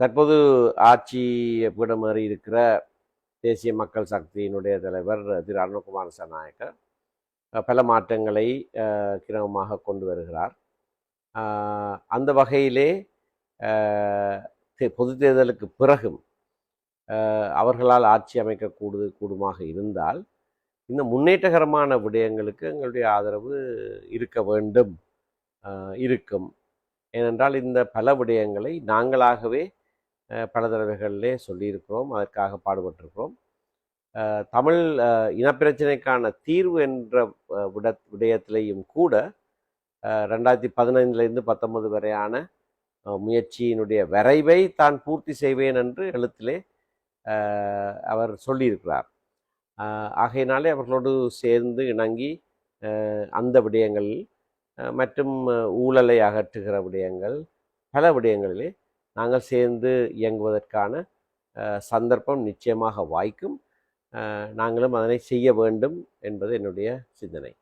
தற்போது ஆட்சி பீடமேறி இருக்கிற தேசிய மக்கள் சக்தியினுடைய தலைவர் திரு அருணகுமார் சனாயக்க பல மாற்றங்களை கிரமமாக கொண்டு வருகிறார். அந்த வகையிலே தே- பொது தேர்தலுக்கு பிறகும் அவர்களால் ஆட்சி அமைக்க கூடு கூடுமாக இருந்தால் இந்த முன்னேற்றகரமான விடயங்களுக்கு எங்களுடைய ஆதரவு இருக்க வேண்டும் இருக்கும். ஏனென்றால் இந்த பல விடயங்களை நாங்களாகவே பல தடவைகளிலே சொல்லியிருக்கிறோம் அதற்காக பாடுபட்டிருக்கிறோம். தமிழ் இனப்பிரச்சனைக்கான தீர்வு என்ற விட விடயத்திலையும் கூட ரெண்டாயிரத்தி பதினைந்துலேருந்து பத்தொன்பது வரையான முயற்சியினுடைய வரைவை தான் பூர்த்தி செய்வேன் என்று எழுத்திலே அவர் சொல்லியிருக்கிறார். ஆகையினாலே அவர்களோடு சேர்ந்து இணங்கி அந்த விடயங்களில் மற்றும் ஊழலை அகற்றுகிற விடயங்கள் பல விடயங்களிலே நாங்கள் சேர்ந்து இயங்குவதற்கான சந்தர்ப்பம் நிச்சயமாக வாய்க்கும். நாங்களும் அதனை செய்ய வேண்டும் என்பது என்னுடைய சிந்தனை.